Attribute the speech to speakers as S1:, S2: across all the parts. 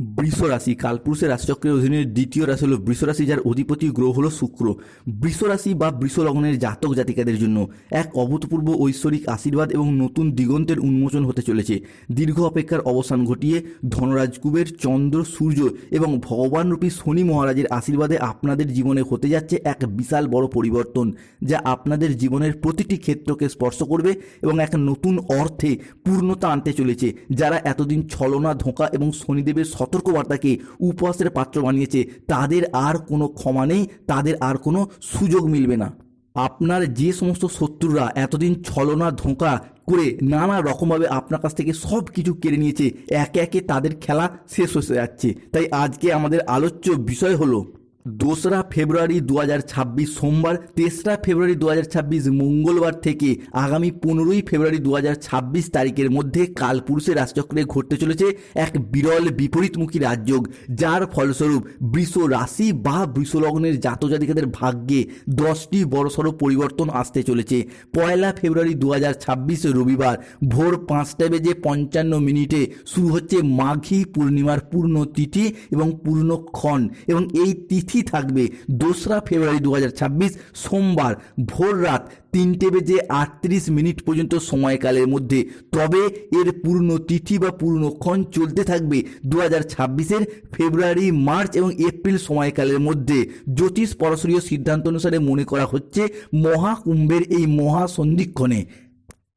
S1: বৃষ রাশি কালপুরুষের রাশিচক্রের অধীনে দ্বিতীয় রাশি হল বৃষ রাশি যার অধিপতি গ্রহ হল শুক্র। বৃষ রাশি বা বৃষ লগ্নের জাতক জাতিকাদের জন্য এক অভূতপূর্ব ঐশ্বরিক আশীর্বাদ এবং নতুন দিগন্তের উন্মোচন হতে চলেছে। দীর্ঘ অপেক্ষার অবসান ঘটিয়ে ধনরাজ কুবের চন্দ্র, সূর্য এবং ভগবানরূপী শনি মহারাজের আশীর্বাদে আপনাদের জীবনে হতে যাচ্ছে এক বিশাল বড় পরিবর্তন, যা আপনাদের জীবনের প্রতিটি ক্ষেত্রকে স্পর্শ করবে এবং এক নতুন অর্থে পূর্ণতা আনতে চলেছে, যারা এতদিন ছলনা, ধোঁকা এবং শনিদেবের সতর্কবার্তাকে উপহাসের পাত্র বানিয়েছে, তাদের আর কোনো ক্ষমা নেই, তাদের আর কোনো সুযোগ মিলবে না। আপনার যে সমস্ত শত্রুরা এতদিন ছলনা, ধোঁকা করে নানা রকমভাবে আপনার কাছ থেকে সব কিছু কেড়ে নিয়েছে, একে একে তাদের খেলা শেষ হয়ে যাচ্ছে। তাই আজকে আমাদের আলোচ্য বিষয় হলো দোসরা ফেব্রুয়ারি দু হাজার ছাব্বিশ সোমবার, তেসরা ফেব্রুয়ারি দু হাজার ছাব্বিশ মঙ্গলবার থেকে আগামী পনেরোই ফেব্রুয়ারি দু হাজার ছাব্বিশ তারিখের মধ্যে কালপুরুষের রাশিচক্রে ঘটতে চলেছে এক বিরল বিপরীতমুখী রাজযোগ, যার ফলস্বরূপ বৃষ রাশি বা বৃষলগ্নের জাতজাতিকাদের ভাগ্যে দশটি বড়সড় পরিবর্তন আসতে চলেছে। পয়লা ফেব্রুয়ারি দু রবিবার ভোর পাঁচটা বেজে পঞ্চান্ন মিনিটে শুরু হচ্ছে মাঘী পূর্ণিমার পূর্ণ তিথি এবং পূর্ণক্ষণ এবং এই তিথি থাকবে দোসরা ফেব্রুয়ারি দু হাজার ছাব্বিশ সোমবার ভোর রাত তিনটে বেজে আটত্রিশ মিনিট পর্যন্ত সময়কালের মধ্যে। তবে এর পূর্ণ তিথি বা পূর্ণক্ষণ চলতে থাকবে দু হাজার ছাব্বিশের ফেব্রুয়ারি, মার্চ এবং এপ্রিল সময়কালের মধ্যে। জ্যোতিষ পরশরীয় সিদ্ধান্ত অনুসারে মনে করা হচ্ছে মহাকুম্ভের এই মহাসন্ধিক্ষণে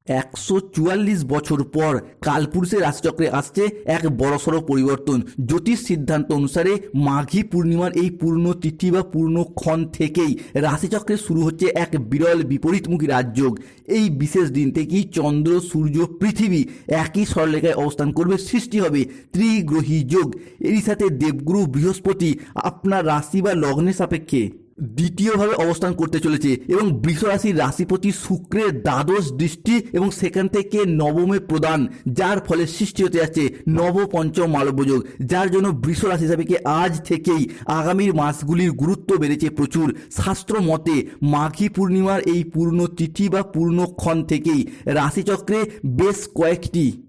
S1: একশো চুয়াল্লিশ বছর পর কালপুরুষের রাশিচক্রে আসছে এক বড়সড় পরিবর্তন। জ্যোতিষ সিদ্ধান্ত অনুসারে মাঘী পূর্ণিমার এই পূর্ণ তিথি বা পূর্ণক্ষণ থেকেই রাশিচক্রে শুরু হচ্ছে এক বিরল বিপরীতমুখী রাজযোগ। এই বিশেষ দিন থেকেই চন্দ্র, সূর্য, পৃথিবী একই সরলেখায় অবস্থান করবে, সৃষ্টি হবে ত্রিগ্রহী যোগ। এরই সাথে দেবগুরু বৃহস্পতি আপনার রাশি বা লগ্নের সাপেক্ষে। দ্বিতীয়ভাবে অবস্থান করতে চলেছে এবং বৃষ রাশির রাশিপতি শুক্রের দ্বাদশ দৃষ্টি এবং সেখান থেকে নবমে প্রদান, যার ফলে সৃষ্টি হতে যাচ্ছে নব পঞ্চম মালব্যযোগ যার জন্য বৃষ রাশি হিসাবে আজ থেকেই আগামীর মাসগুলির গুরুত্ব বেড়েছে প্রচুর। শাস্ত্র মতে মাঘী পূর্ণিমার এই পূর্ণ তিথি বা পূর্ণক্ষণ থেকেই রাশিচক্রে বেশ কয়েকটি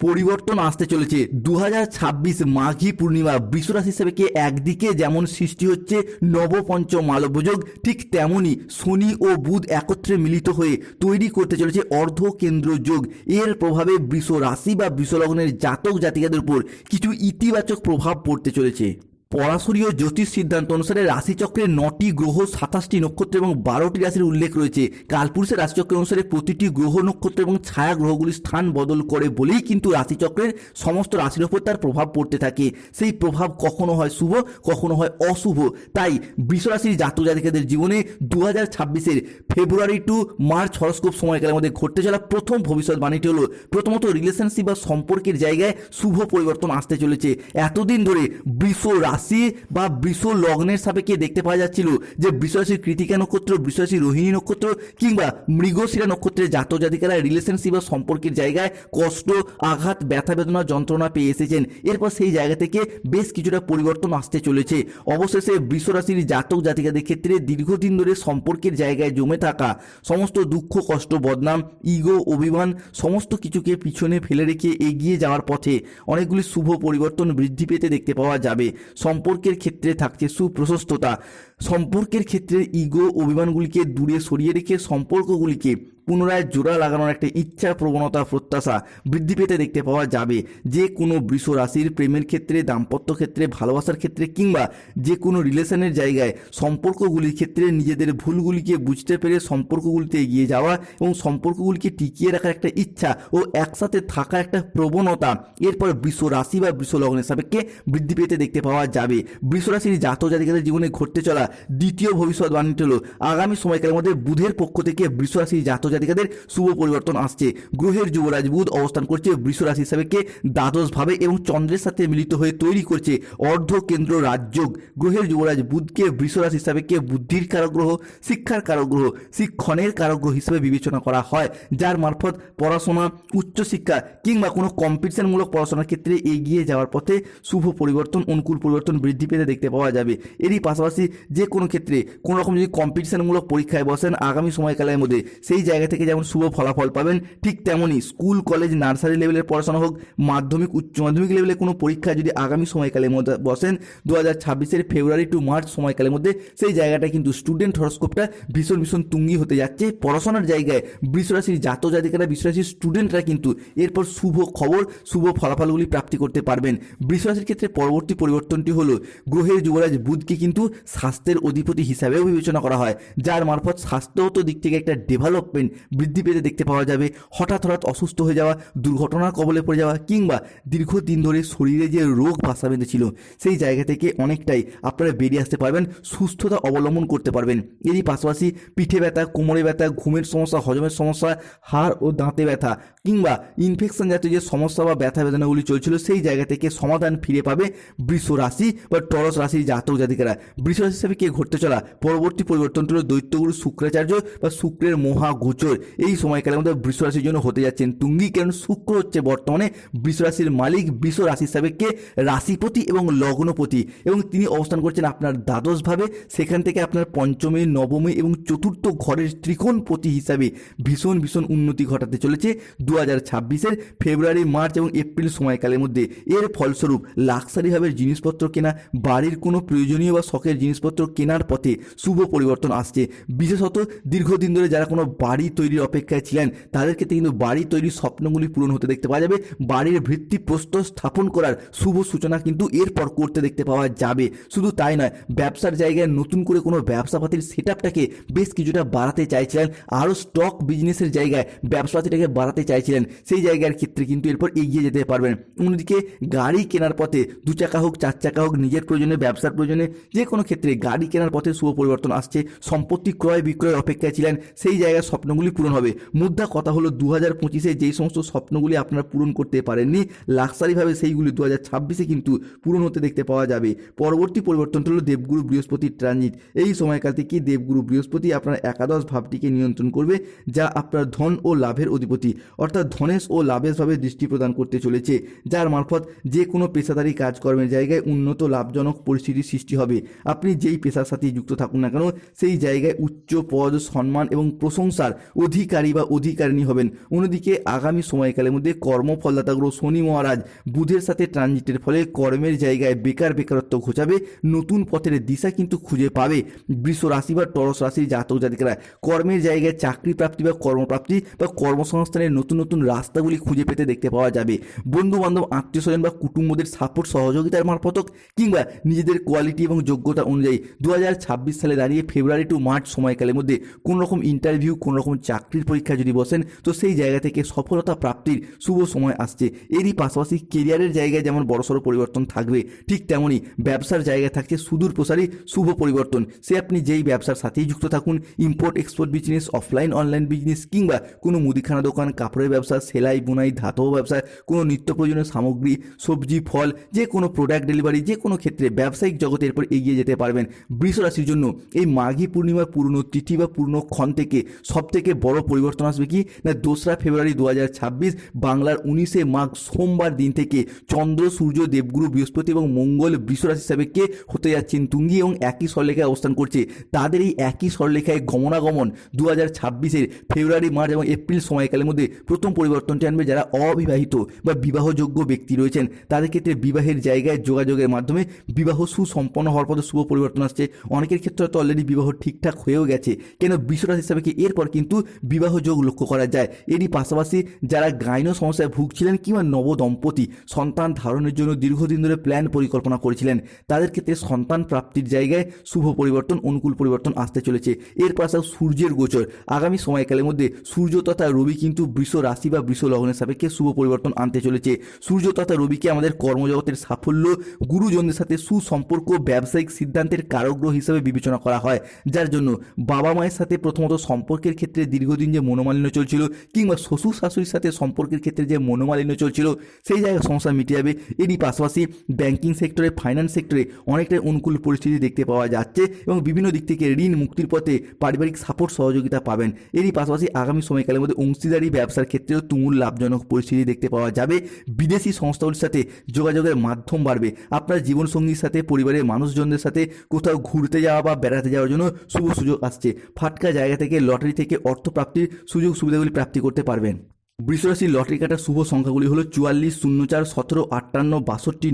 S1: পরিবর্তন আসতে চলেছে। দু হাজার ছাব্বিশ মাঘী পূর্ণিমা বৃষরাশি হিসেবে কে একদিকে যেমন সৃষ্টি হচ্ছে নবপঞ্চ মালবযোগ ঠিক তেমনই শনি ও বুধ একত্রে মিলিত হয়ে তৈরি করতে চলেছে অর্ধ কেন্দ্র যোগ। এর প্রভাবে বৃষ রাশি বা বৃষলগ্নের জাতক জাতিকাদের উপর কিছু ইতিবাচক প্রভাব পড়তে চলেছে। পরাশরীয় জ্যোতিষ সিদ্ধান্ত অনুসারে রাশিচক্রের নটি গ্রহ সাতাশটি নক্ষত্র এবং বারোটি রাশির উল্লেখ রয়েছে। কালপুরুষের রাশিচক্র অনুসারে প্রতিটি গ্রহ নক্ষত্র এবং ছায়া গ্রহগুলির স্থান বদল করে বলেই কিন্তু রাশিচক্রের সমস্ত রাশির ওপর তার প্রভাব পড়তে থাকে। সেই প্রভাব কখনো হয় শুভ, কখনো হয় অশুভ। তাই বৃষরাশির জাতক জাতিকাদের জীবনে দু হাজার ছাব্বিশের ফেব্রুয়ারি টু মার্চ হরস্কোপ সময়কালের মধ্যে ঘটতে চলা প্রথম ভবিষ্যৎবাণীটি হলো, প্রথমত রিলেশনশিপ বা সম্পর্কের জায়গায় শুভ পরিবর্তন আসতে চলেছে। এতদিন ধরে বৃষ রাশি বা বৃষ লগ্নের সাপেক্ষে দেখতে পাওয়া যাচ্ছিল যে বৃষরাশির কৃতিকা নক্ষত্র, বৃষরাশির রোহিণী নক্ষত্র কিংবা মৃগশিরা নক্ষত্রের জাতক জাতিকারা রিলেশনশিপ বা সম্পর্কের জায়গায় কষ্ট, আঘাত, ব্যথা বেদনা, যন্ত্রণা পেয়ে এসেছেন। এরপর সেই জায়গা থেকে বেশ কিছুটা পরিবর্তন আসতে চলেছে। অবশেষে বৃষরাশির জাতক জাতিকাদের ক্ষেত্রে দীর্ঘদিন ধরে সম্পর্কের জায়গায় জমে থাকা সমস্ত দুঃখ, কষ্ট, বদনাম ইগো অভিমান সমস্ত কিছুকে পিছনে ফেলে রেখে এগিয়ে যাওয়ার পথে অনেকগুলি শুভ পরিবর্তন বৃদ্ধি পেতে দেখতে পাওয়া যাবে। সম্পর্কের ক্ষেত্রে থাকছে সুপ্রশস্ততা। সম্পর্কের ক্ষেত্রে ইগো অভিমানগুলিকে দূরে সরিয়ে রেখে সম্পর্কগুলিকে পুনরায় জোড়া লাগানোর একটা ইচ্ছা প্রবণতা প্রত্যাশা বৃদ্ধি পেতে দেখতে পাওয়া যাবে। যে কোনো বৃষ রাশির প্রেমের ক্ষেত্রে, দাম্পত্য ক্ষেত্রে, ভালোবাসার ক্ষেত্রে কিংবা যে কোনো রিলেশনের জায়গায় সম্পর্কগুলির ক্ষেত্রে নিজেদের ভুলগুলিকে বুঝতে পেরে সম্পর্কগুলিতে এগিয়ে যাওয়া এবং সম্পর্কগুলিকে টিকিয়ে রাখার একটা ইচ্ছা ও একসাথে থাকার একটা প্রবণতা এরপর বৃষ রাশি বা বৃষ লগ্নের সাপেক্ষে বৃদ্ধি পেতে দেখতে পাওয়া যাবে। বৃষ রাশির জাতক জাতিকাদের জীবনে ঘটতে চলা দ্বিতীয় ভবিষ্যৎ ভবিষ্যৎবাণীটি হল, আগামী সময়কালের মধ্যে বুধের পক্ষ থেকে বৃষ রাশির জাতক জাতিকাদের শুভ পরিবর্তন আসছে। গ্রহের যুবরাজ বুধ অবস্থান করছে বৃষ রাশি হিসাবে কে দ্বাদশ এবং চন্দ্রের সাথে মিলিত হয়ে তৈরি করছে অর্ধ কেন্দ্র রাজযোগ। গ্রহের যুবরাজ বুধকে বৃষ রাশি হিসাবে কে বুদ্ধির কারক গ্রহ শিক্ষার কারক গ্রহ শিক্ষণের কারক গ্রহ হিসেবে বিবেচনা করা হয়, যার মারফত পড়াশোনা, উচ্চশিক্ষা কিংবা কোনো কম্পিটিশনমূলক পড়াশোনার ক্ষেত্রে এগিয়ে যাওয়ার পথে শুভ পরিবর্তন, অনুকূল পরিবর্তন বৃদ্ধি পেতে দেখতে পাওয়া যাবে। এরই পাশাপাশি যে কোনো ক্ষেত্রে কোনো রকম যদি কম্পিটিশনমূলক পরীক্ষায় বসেন, আগামী সময়কালের মধ্যে সেই জায়গা জায়গা থেকে যেমন শুভ ফলাফল পাবেন, ঠিক তেমনই স্কুল, কলেজ, নার্সারি লেভেলের পড়াশোনা হোক, মাধ্যমিক, উচ্চ মাধ্যমিক লেভেলে কোনো পরীক্ষা যদি আগামী সময়কালের মধ্যে বসেন, দু হাজার ছাব্বিশের ফেব্রুয়ারি টু মার্চ সময়কালের মধ্যে সেই জায়গাটা কিন্তু স্টুডেন্ট হরস্কোপটা ভীষণ ভীষণ তুঙ্গি হতে যাচ্ছে। পড়াশোনার জায়গায় বৃষরাশির জাত জাতিকারা, বৃষরাশির স্টুডেন্টরা কিন্তু এরপর শুভ খবর, শুভ ফলাফলগুলি প্রাপ্তি করতে পারবেন। বৃষরাশির ক্ষেত্রে পরবর্তী পরিবর্তনটি হলো, গ্রহের যুবরাজ বুধকে কিন্তু স্বাস্থ্যের অধিপতি হিসাবেও বিবেচনা করা হয়, যার মারফত স্বাস্থ্যগত দিক থেকে একটা ডেভেলপমেন্ট বৃদ্ধি পেতে দেখতে পাওয়া যাবে। হঠাৎ হঠাৎ অসুস্থ হয়ে যাওয়া, দুর্ঘটনার কবলে পড়ে যাওয়া কিংবা দীর্ঘদিন ধরে শরীরে যে রোগ বাসা বেঁধেছিল সেই জায়গা থেকে অনেকটাই আপনারা বেরিয়ে আসতে পারবেন, সুস্থতা অবলম্বন করতে পারবেন। এরই পাশাপাশি পিঠে ব্যথা, কোমরে ব্যথা, ঘুমের সমস্যা, হজমের সমস্যা, হাড় ও দাঁতে ব্যথা কিংবা ইনফেকশন জাতীয় যে সমস্যা বা ব্যথা বেদনাগুলি চলছিল, সেই জায়গা থেকে সমাধান ফিরে পাবে বৃষ রাশি বা টরস রাশির জাতক জাতিকারা। বৃষ রাশি হিসাবে কে ঘটতে চলা? পরবর্তী পরিবর্তনটি হলো দৈত্যগুরু শুক্রাচার্য বা শুক্রের মহা গোচর এই সময়কালের মধ্যে বৃষ রাশির জন্য হতে যাচ্ছেন তুঙ্গি, কারণ শুক্র হচ্ছে বর্তমানে বৃষ রাশির মালিক বৃষ রাশি হিসাবে কে? রাশিপতি এবং লগ্নপতি। এবং তিনি অবস্থান করছেন আপনার দ্বাদশভাবে। সেখান থেকে আপনার পঞ্চমী, নবমী এবং চতুর্থ ঘরের ত্রিকোণপতি হিসাবে ভীষণ ভীষণ উন্নতি ঘটাতে চলেছে দু হাজার ছাব্বিশের ফেব্রুয়ারি, মার্চ এবং এপ্রিল সময়কালের মধ্যে। এর ফলস্বরূপ লাক্সারিভাবে জিনিসপত্র কেনা, বাড়ির কোনো প্রয়োজনীয় বা শখের জিনিসপত্র কেনার পথে শুভ পরিবর্তন আসছে। বিশেষত দীর্ঘদিন ধরে যারা কোনো বাড়ি তৈরির অপেক্ষায় ছিলেন। তাদের ক্ষেত্রে কিন্তু বাড়ি তৈরির স্বপ্নগুলি পূরণ হতে দেখতে পাওয়া যাবে। বাড়ির ভিত্তিপ্রস্তর স্থাপন করার শুভ সূচনা কিন্তু এরপর করতে দেখতে পাওয়া যাবে। শুধু তাই নয়, ব্যবসার জায়গায় নতুন করে কোনো ব্যবসাপাতির সেট আপটাকে বেশ কিছুটা বাড়াতে চাইছিলেন। আরও স্টক বিজনেসের জায়গায় ব্যবসাপাতিটাকে বাড়াতে চাইছিলেন। সেই জায়গার ক্ষেত্রে কিন্তু এরপর এগিয়ে যেতে পারবেন। অন্যদিকে গাড়ি কেনার পথে দু চাকা হোক, চার চাকা হোক, নিজের প্রয়োজনে, ব্যবসার প্রয়োজনে যে কোনো ক্ষেত্রে গাড়ি কেনার পথে শুভ পরিবর্তন আসছে। সম্পত্তি ক্রয় বিক্রয়ের অপেক্ষায় ছিলেন। সেই জায়গায় স্বপ্নগুলি পূরণ হবে। মুদ্রা কথা হলো দু হাজার পঁচিশে যেই সমস্ত স্বপ্নগুলি আপনারা পূরণ করতে পারেননি, লাক্সারিভাবে সেইগুলি দু হাজার ছাব্বিশে কিন্তু পূরণ হতে দেখতে পাওয়া যাবে। পরবর্তী পরিবর্তনটা হলো দেবগুরু বৃহস্পতির ট্রানজিট। এই সময়কাল থেকে দেবগুরু বৃহস্পতি আপনার একাদশ ভাবটিকে নিয়ন্ত্রণ করবে, যা আপনার ধন ও লাভের অধিপতি, অর্থাৎ ধনেশ ও লাভের ভাবে দৃষ্টি প্রদান করতে চলেছে, যার মারফত যে কোনো পেশাদারি কাজকর্মের জায়গায় উন্নত লাভজনক পরিস্থিতির সৃষ্টি হবে। আপনি যেই পেশার সাথে যুক্ত থাকুন না কেন, সেই জায়গায় উচ্চ পদ, সম্মান এবং প্রশংসার অধিকারী বা অধিকারিণী হবেন। অন্যদিকে আগামী সময়কালের মধ্যে কর্মফলদাতা গ্রহ শনি মহারাজ বুধের সাথে ট্রানজিটের ফলে কর্মের জায়গায় বেকার বেকারত্ব ঘোচাবে, নতুন পথের দিশা কিন্তু খুঁজে পাবে। বৃষ রাশি বা টরস রাশির জাতক জাতিকারা কর্মের জায়গায় চাকরি প্রাপ্তি বা কর্মপ্রাপ্তি বা কর্মসংস্থানের নতুন নতুন রাস্তাগুলি খুঁজে পেতে দেখতে পাওয়া যাবে। বন্ধু বান্ধব আত্মীয় স্বজন বা কুটুম্বদের সাপোর্ট সহযোগিতার মারফত কিংবা নিজেদের কোয়ালিটি এবং যোগ্যতা অনুযায়ী দু হাজার ছাব্বিশ সালে দাঁড়িয়ে ফেব্রুয়ারি টু মার্চ সময়কালের মধ্যে কোনো রকম ইন্টারভিউ কোনো রকম চাকরির পরীক্ষা যদি বসেন, তো সেই জায়গা থেকে সফলতা প্রাপ্তির শুভ সময় আসছে। এরই পাশাপাশি কেরিয়ারের জায়গায় যেমন বড়সড় পরিবর্তন থাকবে, ঠিক তেমনই ব্যবসার জায়গায় থাকছে সুদূর প্রসারী শুভ পরিবর্তন। সে আপনি যেই ব্যবসার সাথেই যুক্ত থাকুন import export business offline online business কিংবা কোনো মুদিখানা দোকান, কাপড়ের ব্যবসা, সেলাই, বুনাই, ধাতব ব্যবসা, কোনো নিত্য প্রয়োজনীয় সামগ্রী, সবজি, ফল, যে কোনো প্রোডাক্ট ডেলিভারি যে কোনো ক্ষেত্রে ব্যবসায়িক জগতে এরপর এগিয়ে যেতে পারবেন। বৃষ রাশির জন্য এই মাঘী পূর্ণিমার পুরনো তিথি বা পুরনো ক্ষণ থেকে সব থেকে বড় পরিবর্তন আসবে কি? না, দোসরা ফেব্রুয়ারি দু হাজার ছাব্বিশ, বাংলার উনিশে মাঘ সোমবার দিন থেকে চন্দ্র, সূর্য, দেবগুরু, বৃহস্পতি এবং মঙ্গল বৃষরাশি কে হতে যাচ্ছেন তুঙ্গি এবং একই স্বরলেখায় অবস্থান করছে। তাদের এই একই স্বরলেখায় গমনাগমন দু হাজার ছাব্বিশের ফেব্রুয়ারি, মার্চ এবং এপ্রিল সময়কালের মধ্যে প্রথম পরিবর্তনটি আনবে যারা অবিবাহিত বা বিবাহযোগ্য ব্যক্তি রয়েছেন। তাদের ক্ষেত্রে বিবাহের জায়গায় যোগাযোগের মাধ্যমে বিবাহ সুসম্পন্ন হওয়ার পথে শুভ পরিবর্তন আসছে। অনেকের ক্ষেত্রে তো অলরেডি বিবাহ ঠিকঠাক হয়েও গেছে। কেন বিশ্বরাজ হিসাবে কি এরপর কিন্তু বিবাহ যোগ লক্ষ্য করা যায়। এরই পাশাপাশি যারা গাইন সমস্যায় ভুগছিলেন কিংবা নব দম্পতি, সন্তান ধারণের জন্য দীর্ঘদিন ধরে প্ল্যান পরিকল্পনা করেছিলেন। তাদের ক্ষেত্রে সন্তান প্রাপ্তির জায়গায় শুভ পরিবর্তন, অনুকূল পরিবর্তন আসতে চলেছে। এর পাশাপাশি সূর্যের গোচর। আগামী সময়কালের মধ্যে সূর্য তথা রবি কিন্তু বৃষ রাশি বা বৃষ লগ্নের সাপেক্ষে শুভ পরিবর্তন আনতে চলেছে। সূর্য তথা রবিকে আমাদের কর্মজগতের সাফল্য, গুরুজনদের সাথে সুসম্পর্ক, ব্যবসায়িক সিদ্ধান্তের কারগ্রহ হিসেবে বিবেচনা করা হয়। যার জন্য বাবা মায়ের সাথে প্রথমত সম্পর্কের ক্ষেত্রে দীর্ঘদিন যে মনোমালিন্য চলছিল কিংবা শ্বশুর শাশুড়ির সাথে সম্পর্কের ক্ষেত্রে যে মনোমালিন্য চলছিল, সেই জায়গায় সমস্যা মিটে যাবে এরই পাশাপাশি ব্যাংকিং সেক্টরে ফাইন্যান্স সেক্টরে অনেকটাই অনুকূল পরিস্থিতি দেখতে পাওয়া যাচ্ছে এবং বিভিন্ন দিক থেকে ঋণ মুক্তির পথে পারিবারিক সাপোর্ট সহযোগিতা পাবেন। এরই পাশাপাশি আগামী সময়কালের মধ্যে অংশীদারি ব্যবসার ক্ষেত্রেও তুমুল লাভজনক পরিস্থিতি দেখতে পাওয়া যাবে। বিদেশি সংস্থাগুলির সাথে যোগাযোগের মাধ্যম বাড়বে। আপনার জীবনসঙ্গীর সাথে, পরিবারের মানুষজনদের সাথে কোথাও ঘুরতে যাওয়া বা বেড়াতে যাওয়ার জন্য শুভ সুযোগ আসছে। ফাটকা জায়গা থেকে লটারি থেকে অর্থপ্রাপ্তির সুযোগ সুবিধাগুলি প্রাপ্তি করতে পারবেন। বৃষরাশির লটারি কাটার শুভ সংখ্যাগুলি হল চুয়াল্লিশ, শূন্য চার, সতেরো, আটান্ন, বাষট্টি